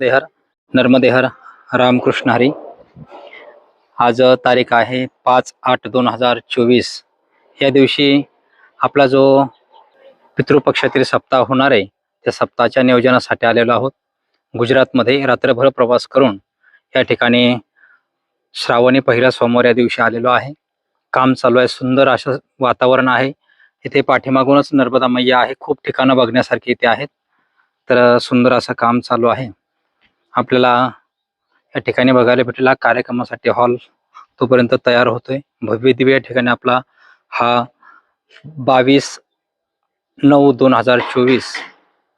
There नर्मदेहर Ramakrishna Hari. आज तारीख आहे पाच आठ दोन हजार चोवीस. या दिवशी आपला जो पितृपक्षातील सप्ताह होणार आहे त्या सप्ताहाच्या नियोजनासाठी आलेलो आहोत. गुजरातमध्ये रात्रभर प्रवास करून या ठिकाणी श्रावणी पहिला सोमवार या दिवशी आलेलो आहे. काम चालू आहे सुंदर असं वातावरण आहे. इथे पाठीमागूनच नर्मदा मैया आहे खूप ठिकाणं बघण्यासारखी इथे आहेत. तर सुंदर असं काम चालू आहे. आपल्याला या ठिकाणी बघायला भेटेल हा कार्यक्रमासाठी हॉल तोपर्यंत तयार होतोय. भव्य दिव्य या ठिकाणी आपला हा बावीस नऊ दोन हजार चोवीस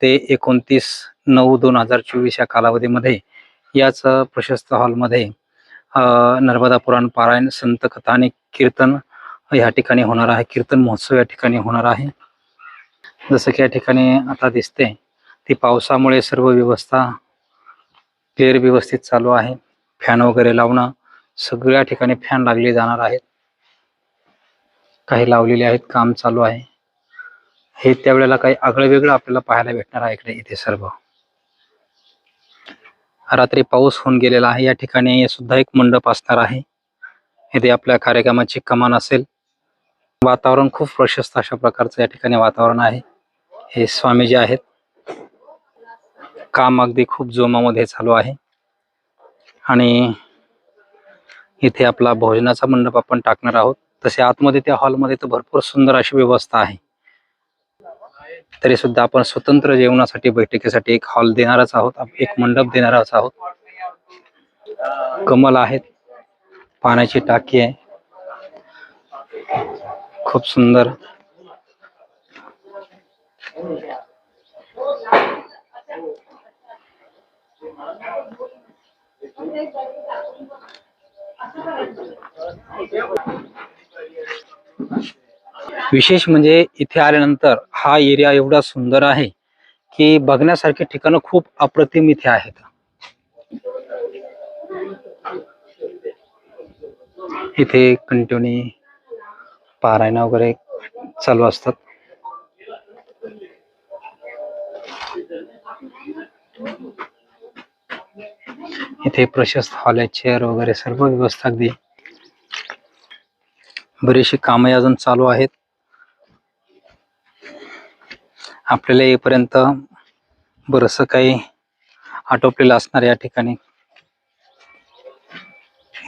ते एकोणतीस नऊ दोन हजार चोवीस या कालावधीमध्ये याच प्रशस्त हॉलमध्ये अ, नर्मदा पुराण पारायण संत कथा आणि कीर्तन या ठिकाणी होणार आहे. कीर्तन महोत्सव या ठिकाणी होणार आहे. जसं की या ठिकाणी आता दिसते ती पावसामुळे सर्व व्यवस्था क्लिअर व्यवस्थित चालू आहे. फॅन वगैरे लावणं सगळ्या ठिकाणी फॅन लागले जाणार आहेत. काही लावलेले आहेत काम चालू आहे. हे त्यावेळेला काही आगळं वेगळं आपल्याला पाहायला भेटणार आहे इकडे इथे सर्व. रात्री पाऊस होऊन गेलेला आहे. या ठिकाणी सुद्धा एक मंडप असणार आहे. इथे आपल्या कार्यक्रमाची कमान असेल. वातावरण खूप प्रशस्त अशा प्रकारचं या ठिकाणी वातावरण आहे. हे स्वामीजी आहेत. काम अगदी खूप जोमामध्ये चालू आहे. आणि इथे आपला भोजनाचा मंडप आपण टाकणार आहोत. तसे आतमध्ये त्या हॉलमध्ये तर भरपूर सुंदर अशी व्यवस्था आहे. तरी सुद्धा आपण स्वतंत्र जेवणासाठी बैठकीसाठी एक हॉल देणारच आहोत. एक मंडप देणारच आहोत. कमल आहेत. पाण्याची टाकी आहे. खूप सुंदर. विशेष म्हणजे इथे आल्यानंतर हा एरिया एवढा सुंदर आहे की बघण्यासारखी ठिकाणं खूप अप्रतिम इथे आहेत. इथे कंटिन्यू पारायणा वगैरे चालू असतात. इथे प्रशस्त हॉल आहे चेअर वगैरे सर्व व्यवस्था अगदी बरीचशी कामे अजून चालू आहेत. आपल्याला येईपर्यंत बरस काही आटोपलेलं असणार या ठिकाणी.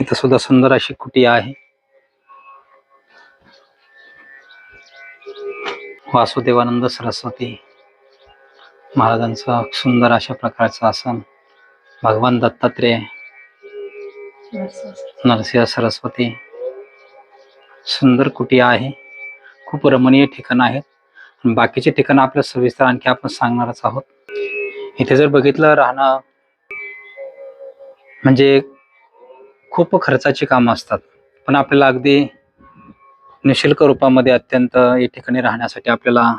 इथं सुद्धा सुंदर अशी कुटी आहे. वासुदेवानंद सरस्वती महाराजांचं सुंदर अशा प्रकारचं आसन. भगवान दत्तात्रेय नरसिंह सरस्वती सुंदर कुटी आहे. खूप रमणीय ठिकाण आहेत. बाकीचे ठिकाण आपल्या सविस्तर आणखी आपण सांगणारच आहोत. इथे जर बघितलं राहणं म्हणजे खूप खर्चाची कामं असतात. पण आपल्याला अगदी निशुल्क रूपामध्ये अत्यंत या ठिकाणी राहण्यासाठी आपल्याला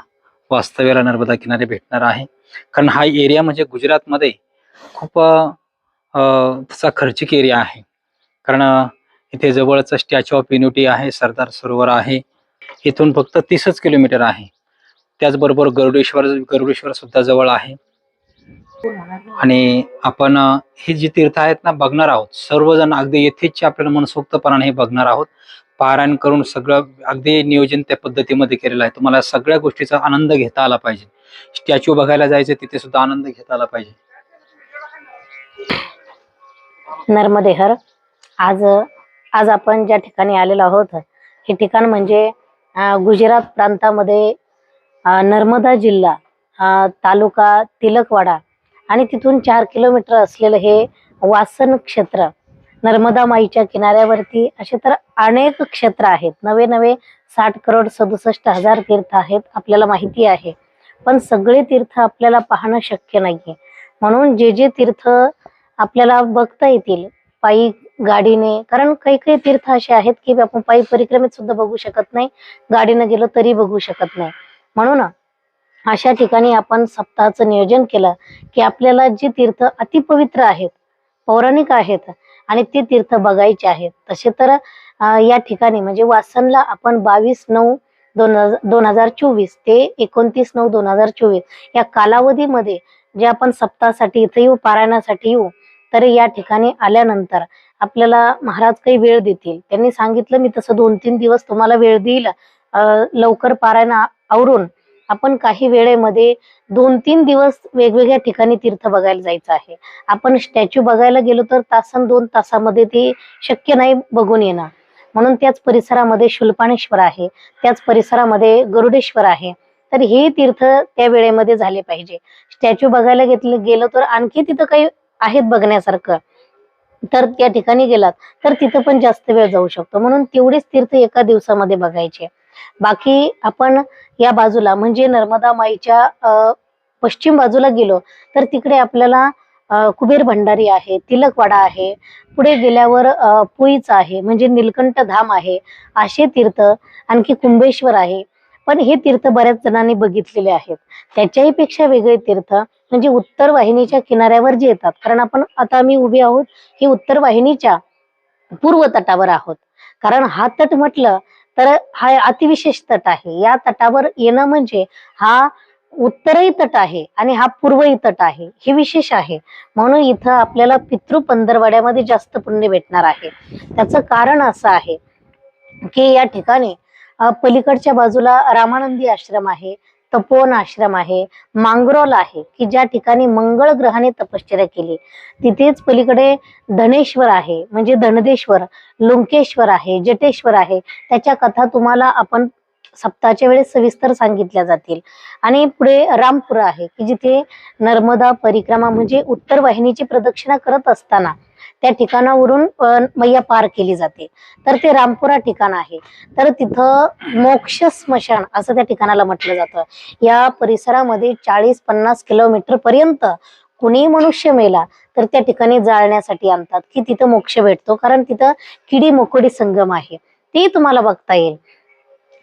वास्तव्याला नर्मदा किनारे भेटणार आहे. कारण हा एरिया म्हणजे गुजरातमध्ये खूप तसा खर्चिक एरिया आहे. कारण इथे जवळच स्टॅच्यू ऑफ युनिटी आहे सरदार सरोवर आहे. इथून फक्त तीसच किलोमीटर आहे. त्याचबरोबर गरुडेश्वर गरुडेश्वर सुद्धा जवळ आहे. आणि आपण हे ही जी तीर्थ आहेत ना बघणार आहोत. सर्वजण अगदी येथेच आपल्याला मनसोक्तपणाने हे बघणार आहोत. पारायण करून सगळं अगदी नियोजन त्या पद्धतीमध्ये केलेलं आहे. तुम्हाला सगळ्या गोष्टीचा आनंद घेता आला पाहिजे. स्टॅच्यू बघायला जायचं तिथे सुद्धा आनंद घेता आला पाहिजे. नर्मदेहर. आज आज आपण ज्या ठिकाणी आलेलो आहोत हे ठिकाण म्हणजे गुजरात प्रांतामध्ये नर्मदा जिल्हा तालुका तिलकवाडा आणि तिथून चार किलोमीटर असलेलं हे वासन क्षेत्र नर्मदा माईच्या किनाऱ्यावरती असे तर अनेक क्षेत्र आहेत. नवे नवे साठ करोड सदुसष्ट हजार तीर्थ आहेत आपल्याला माहिती आहे. पण सगळे तीर्थ आपल्याला पाहणं शक्य नाहीये. म्हणून जे जे तीर्थ आपल्याला बघता येतील. पायी गाडीने कारण काही काही तीर्थ असे आहेत की आपण पायी परिक्रमेत सुद्धा बघू शकत नाही. गाडीनं गेलो तरी बघू शकत नाही. म्हणून अशा ठिकाणी आपण सप्ताहाचं नियोजन केलं की आपल्याला जी तीर्थ अतिपवित्र आहेत पौराणिक आहेत आणि ती तीर्थ बघायची आहेत. तसे तर या ठिकाणी म्हणजे वासनला आपण बावीस नऊ दोन दोन हजार चोवीस ते एकोणतीस नऊ दोन हजार चोवीस या कालावधीमध्ये जे आपण सप्ताहासाठी इथे येऊ पारायणासाठी येऊ तर या ठिकाणी आल्यानंतर आपल्याला महाराज काही वेळ देतील. त्यांनी सांगितलं मी तसं दोन तीन दिवस तुम्हाला वेळ देईल. लवकर पारायण आवरून आपण काही वेळेमध्ये दोन तीन दिवस वेगवेगळ्या ठिकाणी तीर्थ बघायला जायचं आहे. आपण स्टॅच्यू बघायला गेलो तर तासन दोन तासामध्ये ते शक्य नाही बघून येणं. म्हणून त्याच परिसरामध्ये शुल्पाणेश्वर आहे त्याच परिसरामध्ये गरुडेश्वर आहे. तर हे तीर्थ त्या वेळेमध्ये झाले पाहिजे. स्टॅच्यू बघायला घेतलं गेलं तर आणखी तिथं काही आहेत बघण्यासारखं. तर त्या ठिकाणी गेलात तर तिथं पण जास्त वेळ जाऊ शकतो. म्हणून तेवढेच तीर्थ एका दिवसामध्ये बघायचे. बाकी आपण या बाजूला म्हणजे नर्मदा माईच्या पश्चिम बाजूला गेलो तर तिकडे आपल्याला कुबेर भंडारी आहे तिलकवाडा आहे पुढे गेल्यावर पुईच आहे म्हणजे निलकंठ धाम आहे असे तीर्थ आणखी कुंभेश्वर आहे. पण हे तीर्थ बऱ्याच जणांनी बघितलेले आहेत. त्याच्याही पेक्षा वेगळे तीर्थ म्हणजे उत्तर वाहिनीच्या किनाऱ्यावर जे येतात. कारण आपण आता आम्ही उभे आहोत ही उत्तर वाहिनीच्या पूर्व तटावर आहोत. कारण हा तट म्हटलं तर हा अतिविशेष तट आहे. या तटावर येणं म्हणजे हा उत्तरही तट आहे आणि हा पूर्वही तट आहे. हे विशेष आहे. म्हणून इथं आपल्याला पितृ पंधरवाड्यामध्ये जास्त पुण्य भेटणार आहे. त्याचं कारण असं आहे की या ठिकाणी पलीकडच्या बाजूला रामानंदी आश्रम आहे तपोवन आश्रम आहे मांगरोल आहे की ज्या ठिकाणी मंगळ ग्रहाने तपश्चर्या केली. तिथेच पलीकडे धनेश्वर आहे म्हणजे धनदेश्वर लुंकेश्वर आहे जटेश्वर आहे. त्याच्या कथा तुम्हाला आपण सप्ताहाच्या वेळेस सविस्तर सांगितल्या जातील. आणि पुढे रामपुरा आहे की जिथे नर्मदा परिक्रमा म्हणजे उत्तर वाहिनीची प्रदक्षिणा करत असताना त्या ठिकाणावरून मैया पार केली जाते. तर ते रामपुरा ठिकाण आहे. तर तिथं मोक्ष स्मशान असं त्या ठिकाणाला म्हटलं जातं. या परिसरामध्ये चाळीस पन्नास किलोमीटर पर्यंत कुणी मनुष्य मेला तर त्या ठिकाणी जाळण्यासाठी आणतात की तिथं मोक्ष भेटतो. कारण तिथं किडी मोकोडी संगम आहे. ते तुम्हाला बघता येईल.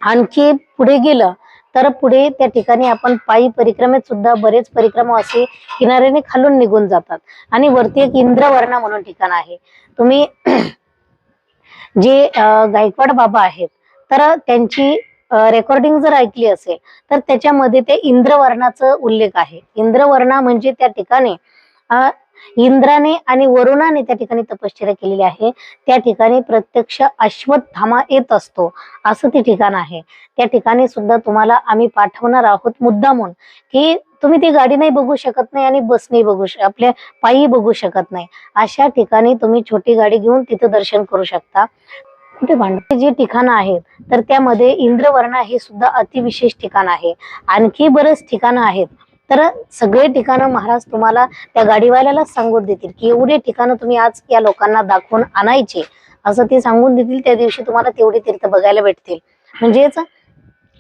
आणखी पुढे गेलं तर पुढे त्या ठिकाणी आपण पायी परिक्रमेत सुद्धा बरेच परिक्रमा असे किनाऱ्याने खालून निघून जातात. आणि वरती एक इंद्रवर्णा म्हणून ठिकाण आहे. तुम्ही जे गायकवाड बाबा आहेत तर त्यांची रेकॉर्डिंग जर ऐकली असेल तर त्याच्यामध्ये ते इंद्रवर्णाचं उल्लेख आहे. इंद्रवर्णा म्हणजे त्या ठिकाणी इंद्राने आणि वरुणाने त्या ठिकाणी तपश्चर्या केलेली आहे. त्या ठिकाणी प्रत्यक्ष अश्वत्थामा येत असतो. असं ते ठिकाण आहे. त्या ठिकाणी सुद्धा तुम्हाला आम्ही पाठवणार आहोत मुद्दामून की तुम्ही ती गाडी नाही बघू शकत नाही आणि बस नाही बघू शक आपल्या पायी बघू शकत नाही. अशा ठिकाणी तुम्ही छोटी गाडी घेऊन तिथं दर्शन करू शकता. कुठे भांडे जे ठिकाणं आहेत तर त्यामध्ये इंद्रवर्णा हे सुद्धा अतिविशेष ठिकाण आहे. आणखी बरेच ठिकाणं आहेत. तर सगळे ठिकाणं महाराज तुम्हाला त्या गाडीवाल्याला सांगून देतील की एवढे ठिकाणं तुम्ही आज या लोकांना दाखवून आणायचे. असं ते सांगून देतील त्या दिवशी तुम्हाला तेवढे तीर्थ बघायला भेटतील. म्हणजेच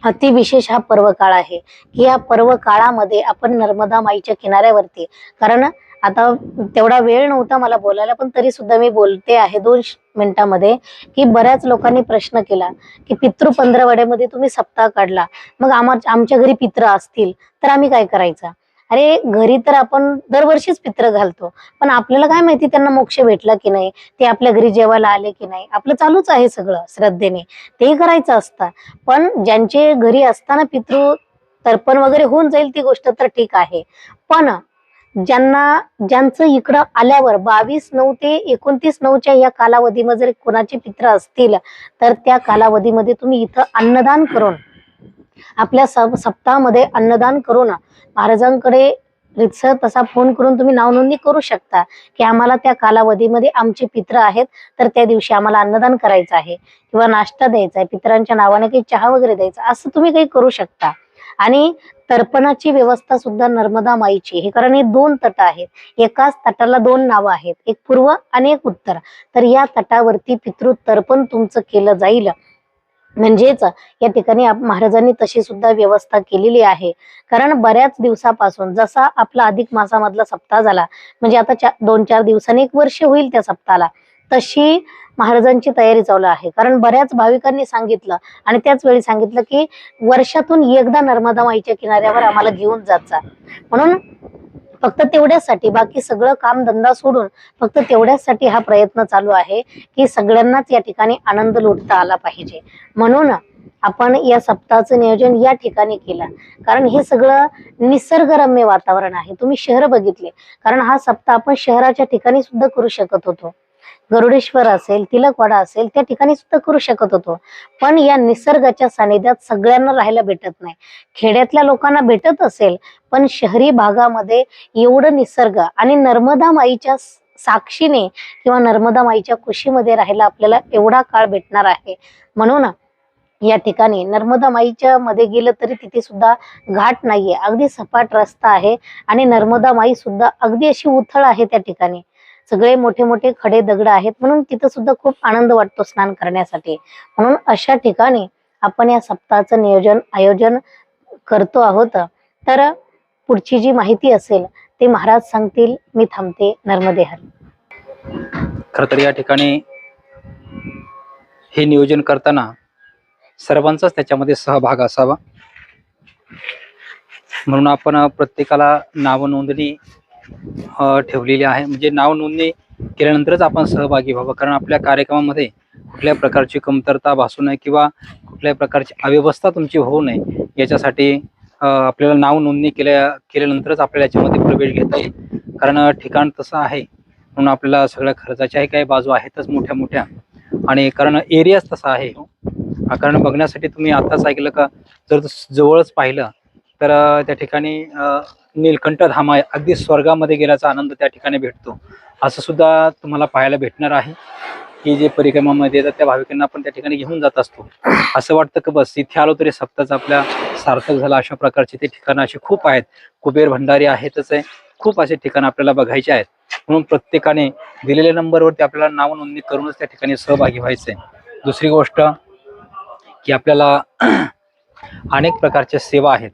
अतिविशेष हा पर्व काळ आहे. की या पर्व काळामध्ये आपण नर्मदा माईच्या किनाऱ्यावरती कारण आता तेवढा वेळ नव्हता मला बोलायला पण तरी सुद्धा मी बोलते आहे दोन मिनिटामध्ये की बऱ्याच लोकांनी प्रश्न केला की पितृ पंधरवड्यामध्ये तुम्ही सप्ताह काढला मग आम्हा आमच्या घरी पित्र असतील तर आम्ही काय करायचं? अरे घरी तर आपण दरवर्षीच पित्र घालतो पण आपल्याला काय माहिती त्यांना मोक्ष भेटला की नाही ते आपल्या घरी जेवायला आले की नाही आपलं चालूच आहे सगळं श्रद्धेने तेही करायचं असतं. पण ज्यांचे घरी असताना पितृ तर्पण वगैरे होऊन जाईल ती गोष्ट तर ठीक आहे पण ज्यांना ज्यांचं इकडं आल्यावर बावीस नऊ ते एकोणतीस नऊच्या या कालावधीमध्ये जर कोणाचे पित्र असतील तर त्या कालावधीमध्ये तुम्ही इथं अन्नदान करून आपल्या सप्ताहामध्ये अन्नदान करून महाराजांकडे रितसर तसा फोन करून तुम्ही नावनोंदणी करू शकता की आम्हाला त्या कालावधीमध्ये आमचे पित्र आहेत तर त्या दिवशी आम्हाला अन्नदान करायचं आहे किंवा नाश्ता द्यायचा आहे पित्रांच्या नावाने काही चहा वगैरे द्यायचा असं तुम्ही काही करू शकता. आणि तर्पणाची व्यवस्था सुद्धा नर्मदा माईची हे कारण हे दोन तट आहेत. एकाच तटाला दोन नावं आहेत. एक पूर्व आणि एक उत्तर. तर या तटावरती पितृ तर्पण तुमचं केलं जाईल. म्हणजेच या ठिकाणी महाराजांनी तशी सुद्धा व्यवस्था केलेली आहे. कारण बऱ्याच दिवसापासून जसा आपला अधिक मासामधला सप्ताह झाला म्हणजे आता चा, दोन चार दिवसांनी एक वर्ष होईल त्या सप्ताहाला. तशी महाराजांची तयारी चालू आहे. कारण बऱ्याच भाविकांनी सांगितलं आणि त्याच वेळी सांगितलं की वर्षातून एकदा नर्मदा माईच्या किनाऱ्यावर आम्हाला घेऊन जायचा म्हणून फक्त तेवढ्यासाठी बाकी सगळं काम धंदा सोडून फक्त तेवढ्यासाठी हा प्रयत्न चालू आहे की सगळ्यांनाच या ठिकाणी आनंद लुटता आला पाहिजे. म्हणून आपण या सप्ताहाचं नियोजन या ठिकाणी केलं. कारण हे सगळं निसर्गरम्य वातावरण आहे. तुम्ही शहर बघितले. कारण हा सप्ताह आपण शहराच्या ठिकाणी सुद्धा करू शकत होतो. गरुडेश्वर असेल तिलकवाडा असेल त्या ठिकाणी सुद्धा करू शकत होतो. पण या निसर्गाच्या सानिध्यात सगळ्यांना राहायला भेटत नाही. खेड्यातल्या लोकांना भेटत असेल पण शहरी भागामध्ये एवढं निसर्ग आणि नर्मदा माईच्या साक्षीने किंवा नर्मदा माईच्या कुशीमध्ये राहायला आपल्याला एवढा काळ भेटणार आहे. म्हणून या ठिकाणी नर्मदा माईच्या मध्ये गेलं तरी तिथे सुद्धा घाट नाहीये. अगदी सपाट रस्ता आहे आणि नर्मदा माई सुद्धा अगदी अशी उथळ आहे त्या ठिकाणी. सगळे मोठे मोठे खडे दगड आहेत म्हणून तिथं सुद्धा खूप आनंद वाटतो स्नान करण्यासाठी. म्हणून अशा ठिकाणी आपण या सप्ताहाचं नियोजन आयोजन करतो आहोत. तर पुढची जी माहिती असेल ते महाराज सांगतील मी थांबते. नर्मदे हरी. खर तर या ठिकाणी हे नियोजन करताना सर्वांचाच त्याच्यामध्ये सहभाग असावा. म्हणून आपण प्रत्येकाला नाव नोंदणी ठेवलेली आहे. म्हणजे नाव नोंदणी केल्यानंतरच आपण सहभागी व्हावं. कारण आपल्या कार्यक्रमामध्ये कुठल्या प्रकारची कमतरता भासू नये किंवा कुठल्याही प्रकारची अव्यवस्था तुमची होऊ नये याच्यासाठी आपल्याला नाव नोंदणी केल्या केल्यानंतरच आपल्याला याच्यामध्ये प्रवेश घेता येईल. कारण ठिकाण तसं आहे. म्हणून आपल्याला सगळ्या खर्चाच्याही काही बाजू आहेतच मोठ्या मोठ्या. आणि कारण एरियाच तसा आहे. कारण बघण्यासाठी तुम्ही आताच ऐकलं का जर जवळच पाहिलं तर त्या ठिकाणी नीलकंठ धाम आहे अगदी स्वर्गामध्ये गेल्याचा आनंद त्या ठिकाणी भेटतो. असं सुद्धा तुम्हाला पाहायला भेटणार आहे. की जे परिक्रमामध्ये येतात त्या भाविकांना आपण त्या ठिकाणी घेऊन जात असतो. असं वाटतं की बस इथे आलो तरी सप्ताचा आपल्या सार्थक झाला अशा प्रकारचे ते ठिकाणं असे खूप आहेत. कुबेर भंडारी आहेतच आहे खूप असे ठिकाणं आपल्याला बघायचे आहेत. म्हणून प्रत्येकाने दिलेल्या नंबरवरती आपल्याला नाव नोंदणी करूनच त्या ठिकाणी सहभागी व्हायचंय. दुसरी गोष्ट की आपल्याला अनेक प्रकारच्या सेवा आहेत.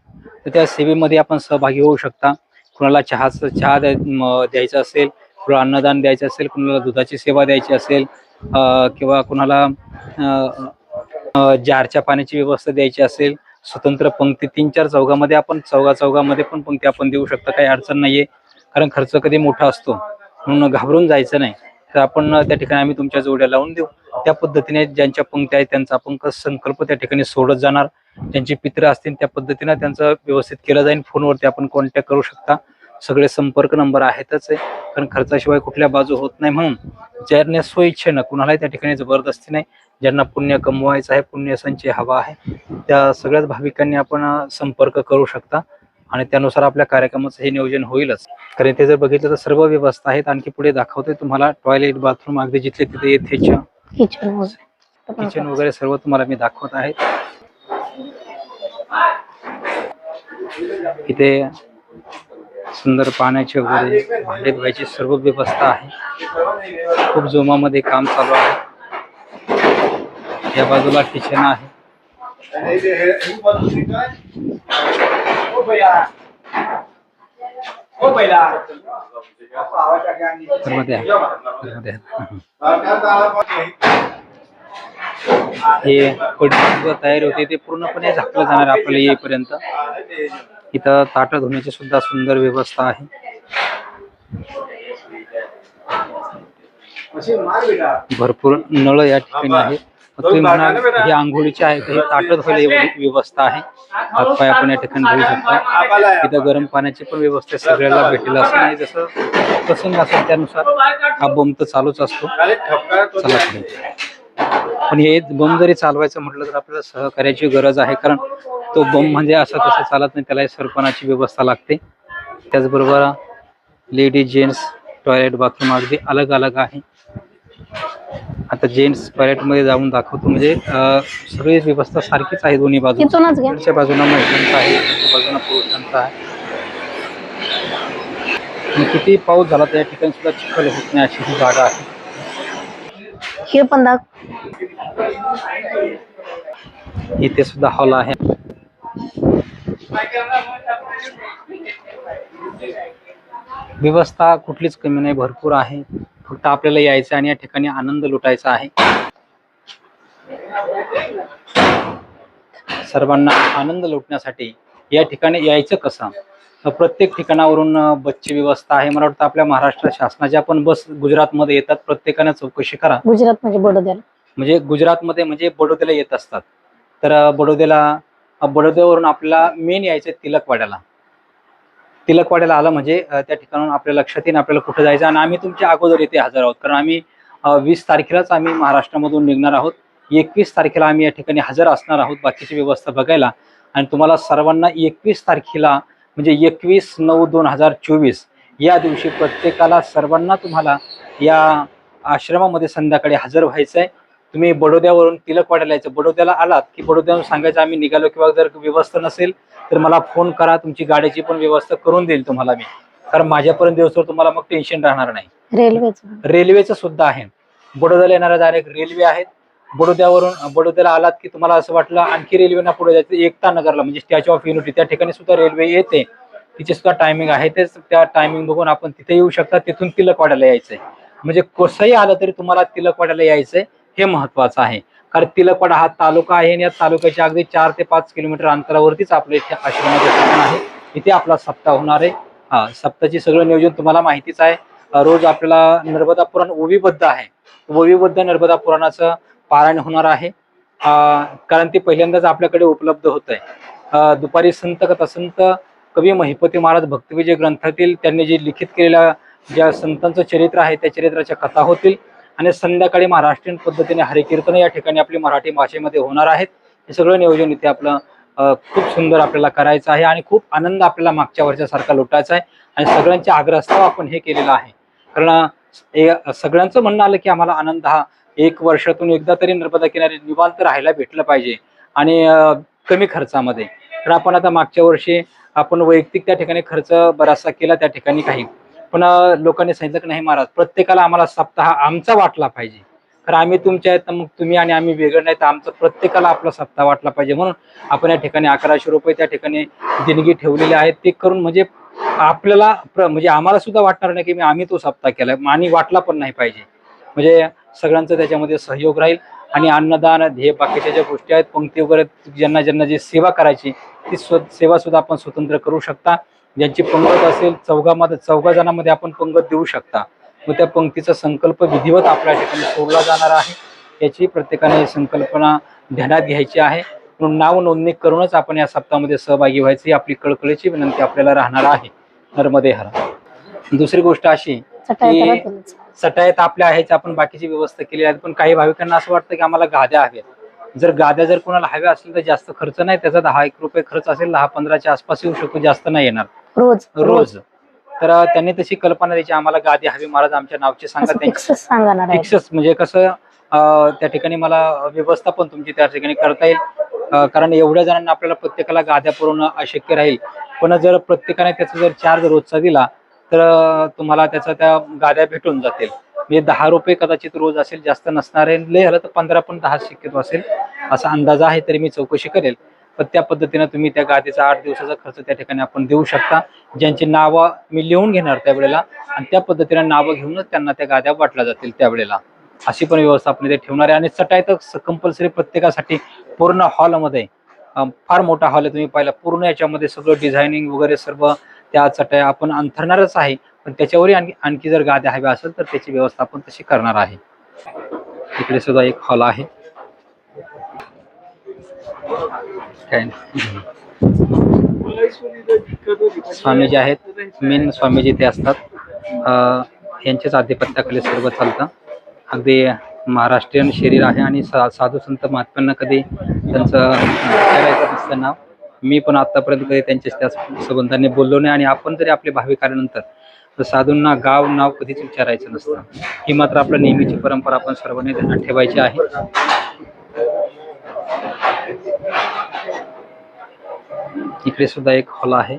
तर त्या सेवेमध्ये आपण सहभागी होऊ शकता. कुणाला चहाचं चहा द्याय असेल कुणाला अन्नदान द्यायचं असेल कुणाला दुधाची सेवा द्यायची असेल किंवा कुणाला जारच्या पाण्याची व्यवस्था द्यायची असेल स्वतंत्र पंक्ती तीन चार चौघामध्ये आपण चौघा चौघामध्ये पण पंक्ती आपण देऊ शकता काही अडचण नाहीये. कारण खर्च कधी मोठा असतो. म्हणून घाबरून जायचं नाही. तर आपण त्या ठिकाणी आम्ही तुमच्या जोड्या लावून देऊ. त्या पद्धतीने ज्यांच्या पंक्ती आहेत त्यांचा आपण संकल्प त्या ठिकाणी सोडत जाणार. ज्यांचे पित्र असतील त्या पद्धतीने त्यांचं व्यवस्थित केलं जाईल. फोनवरती आपण कॉन्टॅक्ट करू शकता. सगळे संपर्क नंबर आहेतच आहे. कारण खर्चाशिवाय कुठल्या बाजू होत नाही म्हणून ज्यांना स्वइच्छेनं कुणालाही त्या ठिकाणी जबरदस्ती नाही. ज्यांना पुण्य कमवायचं आहे पुण्य संचय हवा आहे त्या सगळ्याच भाविकांनी आपण संपर्क करू शकता. आणि त्यानुसार आपल्या कार्यक्रमाचं हे नियोजन होईलच. कारण इथे जर बघितलं तर सर्व व्यवस्था आहेत. आणखी पुढे दाखवते तुम्हाला. टॉयलेट बाथरूम अगदी जिथले तिथे किचन वगैरे सर्व तुम्हाला मी दाखवत आहे. इथे सुंदर पाण्याची वगैरे भांडे धुवायची सर्व व्यवस्था आहे. खूप जोमामध्ये काम चालू आहे. या बाजूला किचन आहे. द्या द्या हे पडली होते ते पूर्णपणे झाकलं जाणार आपल्याला येईपर्यंत. इथं ताटं धुण्याची सुद्धा सुंदर व्यवस्था आहे. भरपूर नळ या ठिकाणी आहे तुम्ही म्हणाल हे आंघोळीचे आहे हे ताटं धुवायला एवढी व्यवस्था आहे. हातपाय आपण या ठिकाणी धुवू शकता. इथं गरम पाण्याची पण व्यवस्था सगळ्याला भेटेल असं नाही. जसं प्रसंग असेल त्यानुसार हा बंब तर चालूच असतो. चला पण हे बंब जरी चालवायचं म्हटलं तर आपल्याला सहकार्याची गरज आहे. कारण तो बंब म्हणजे असं तसं चालत नाही त्याला सरपणाची व्यवस्था लागते. त्याचबरोबर लेडीज जेंट्स टॉयलेट बाथरूम अगदी अलग अलग आहे. आता जेंट्स टॉयलेटमध्ये जाऊन दाखवतो. म्हणजे सगळी व्यवस्था सारखीच आहे दोन्ही बाजू तिथूनच घ्या. इकडच्या बाजूला महिलांचा आहे बाजूला पुरुषांचा आहे. किती पाऊस झाला त्या ठिकाणी सुद्धा चिखल होत नाही अशी ही जागा आहे. हे पण दाख. इथे सुद्धा हॉल आहे. व्यवस्था कुठलीच कमी नाही भरपूर आहे. फक्त आपल्याला यायचं आणि या ठिकाणी आनंद लुटायचा आहे. सर्वांना आनंद लुटण्यासाठी या ठिकाणी यायचं कसं? प्रत्येक ठिकाणावरून बसची व्यवस्था आहे. मला वाटतं आपल्या महाराष्ट्र शासनाच्या पण बस गुजरातमध्ये येतात. प्रत्येकाने चौकशी करा. गुजरात म्हणजे बडोद्याला. म्हणजे गुजरातमध्ये म्हणजे बडोद्याला येत असतात. तर बडोद्याला बडोद्यावरून आपल्याला मेन यायचं तिलकवाड्याला. तिलकवाड्याला आलं म्हणजे त्या ठिकाणून आपल्या लक्षात येईल आपल्याला कुठं जायचं आणि आम्ही तुमच्या अगोदर येथे हजर आहोत. कारण आम्ही वीस तारखेलाच आम्ही महाराष्ट्रामधून निघणार आहोत. एकवीस तारखेला आम्ही या ठिकाणी हजर असणार आहोत. बाकीची व्यवस्था बघायला. आणि तुम्हाला सर्वांना एकवीस तारखेला म्हणजे एकवीस नऊ दोन हजार चोवीस या दिवशी प्रत्येकाला सर्वांना तुम्हाला या आश्रमामध्ये संध्याकाळी हजर व्हायचं आहे तुम्ही बडोद्यावरून तिलकवाड्याला यायचं. बडोद्याला आलात की बडोद्यावरून सांगायचं आम्ही निघालो किंवा जर व्यवस्था नसेल तर मला फोन करा तुमची गाडीची पण व्यवस्था करून देईल तुम्हाला मी. कारण माझ्यापर्यंत दिवसभर तुम्हाला मग टेन्शन राहणार नाही. रेल्वेचं. रेल्वेचं सुद्धा आहे. बडोद्याला येणाऱ्या डायरेक्ट रेल्वे आहेत. बडोद्यावरून बडोद्याला आलात की तुम्हाला असं वाटलं आणखी रेल्वेना पुढे जायचं? एकता नगरला म्हणजे स्टॅच्यू ऑफ युनिटी त्या ठिकाणी सुद्धा रेल्वे येते. तिचे सुद्धा टायमिंग आहे. तेच त्या टायमिंग बघून आपण तिथे येऊ शकता. तिथून तिलकवाड्याला यायचंय. म्हणजे कसंही आलं तरी तुम्हाला तिलकवाड्याला यायचंय हे महत्वाचं आहे. कारण तिलकवाडा हा तालुका आहे आणि या तालुक्याच्या अगदी चार ते पाच किलोमीटर अंतरावरतीच आपल्या इथे आश्रमाचं ठिकाण आहे. इथे आपला सप्ताह होणार आहे. हा सप्ताहाची सगळं नियोजन तुम्हाला माहितीच आहे. रोज आपल्याला नर्मदा पुराण ओवीबद्ध आहे. ओवीबद्ध नर्मदा पुराणाचं पारायण होणार आहे. कारण ते पहिल्यांदाच आपल्याकडे उपलब्ध होत आहे दुपारी संत कथा संत कवी महिपती महाराज भक्तविजय ग्रंथातील त्यांनी जे लिखित केलेल्या ज्या संतांचं चरित्र आहे त्या चरित्राच्या कथा होतील. आणि संध्याकाळी महाराष्ट्रीयन पद्धतीने हरिकीर्तन या ठिकाणी आपली मराठी भाषेमध्ये होणार आहेत. हे सगळं नियोजन इथे आपलं खूप सुंदर आपल्याला करायचं आहे आणि खूप आनंद आपल्याला मागच्या वर्षासारखा लुटायचा आहे. आणि सगळ्यांच्या आग्रहास्तव आपण हे केलेलं आहे. कारण सगळ्यांचं म्हणणं आलं की आम्हाला आनंद हा एक वर्षातून एकदा तरी नर्मदा किनारी निवांत राहायला भेटलं पाहिजे. आणि कमी खर्चामध्ये. तर आपण आता मागच्या वर्षी आपण वैयक्तिक त्या ठिकाणी खर्च बराचसा केला त्या ठिकाणी काही. पण लोकांनी सांगितलं की नाही महाराज प्रत्येकाला आम्हाला सप्ताह आमचा वाटला पाहिजे. कारण आम्ही तुमच्या आहेत मग तुम्ही आणि आम्ही वेगळं नाही तर आमचं प्रत्येकाला आपला सप्ताह वाटला पाहिजे. म्हणून आपण या ठिकाणी अकराशे रुपये त्या ठिकाणी देणगी ठेवलेली आहे. ते करून म्हणजे आपल्याला म्हणजे आम्हाला सुद्धा वाटणार नाही की आम्ही तो सप्ताह केला आणि वाटला पण नाही पाहिजे. म्हणजे सगळ्यांचं त्याच्यामध्ये सहयोग राहील. आणि अन्नदान हे बाकीच्या ज्या गोष्टी आहेत पंक्ती वगैरे ज्यांना ज्यांना जी सेवा करायची ती स्व सेवा सुद्धा आपण स्वतंत्र करू शकता. ज्यांची पंगत असेल चौघामध्ये चौघा जणांमध्ये आपण पंगत देऊ शकता. मग त्या पंक्तीचा संकल्प विधिवत आपल्या ठिकाणी सोडला जाणार आहे. याची प्रत्येकाने संकल्पना ध्यानात घ्यायची आहे. म्हणून नाव नोंदणी करूनच आपण या सप्ताहामध्ये सहभागी व्हायची आपली कळकळीची विनंती आपल्याला राहणार आहे. नर्मदे हरा. दुसरी गोष्ट अशी की-. सटायत आपल्या आहेच आपण बाकीची व्यवस्था केली आहे पण काही भाविकांना असं वाटतं की आम्हाला गाद्या हव्यात. जर गाद्या जर कोणाला हव्या असतील तर जास्त खर्च नाही. त्याचा दहा एक रुपये खर्च असेल दहा पंधराच्या आसपास येऊ शकतो जास्त नाही येणार. रोज. रोज. तर त्यांनी तशी कल्पना द्यायची आम्हाला गादी हवी महाराज आमच्या नावचे सांगा. फिक्सच म्हणजे कसं त्या ठिकाणी मला व्यवस्था पण तुमची त्या ठिकाणी करता येईल. कारण एवढ्या जणांना आपल्याला प्रत्येकाला गाद्या पुरवणं अशक्य राहील. पण जर प्रत्येकाने त्याचा जर चार्ज रोजचा दिला तर तुम्हाला त्याचा त्या गाद्या भेटून जातील. म्हणजे दहा रुपये कदाचित रोज असेल जास्त नसणार आहे लय झालं तर पंधरा पण दहा शक्यतो असेल. असा अंदाज आहे तरी मी चौकशी करेल. पण त्या पद्धतीनं तुम्ही त्या गादीचा आठ दिवसाचा खर्च त्या ठिकाणी आपण देऊ शकता. ज्यांची नावं मी लिहून घेणार त्यावेळेला आणि त्या पद्धतीनं नावं घेऊनच त्यांना त्या गाद्या वाटल्या जातील त्यावेळेला. अशी पण व्यवस्था आपण इथे ठेवणार आहे. आणि चटाई तर कंपल्सरी प्रत्येकासाठी पूर्ण हॉलमध्ये फार मोठा हॉल आहे. तुम्ही पाहिला पूर्ण याच्यामध्ये सगळं डिझायनिंग वगैरे सर्व त्या चटया आपण अंथरणारच आहे पण त्याच्यावरही आणखी आणखी जर गाद्या हव्या असेल तर त्याची व्यवस्था आपण तशी करणार आहे. इकडे सुद्धा एक हॉल आहे. काय स्वामीजी आहेत. मेन स्वामीजी ते असतात. यांच्याच आधिपत्याखाली सर्व चालतं. अगदी महाराष्ट्रीयन शरीर आहे आणि सा साधू संत महात्म्यांना कधी त्यांचं विचारायचं नसतं नाव. मी पण आतापर्यंत कधी त्यांच्या त्या संबंधाने बोललो नाही आणि आपण जरी आपले भाविक आल्यानंतर तर साधूंना गाव नाव कधीच विचारायचं नसतं. ही मात्र आपल्या नेहमीची परंपरा आपण सर्वांनी त्यांना ठेवायची आहे. इकडे सुद्धा एक हॉल आहे.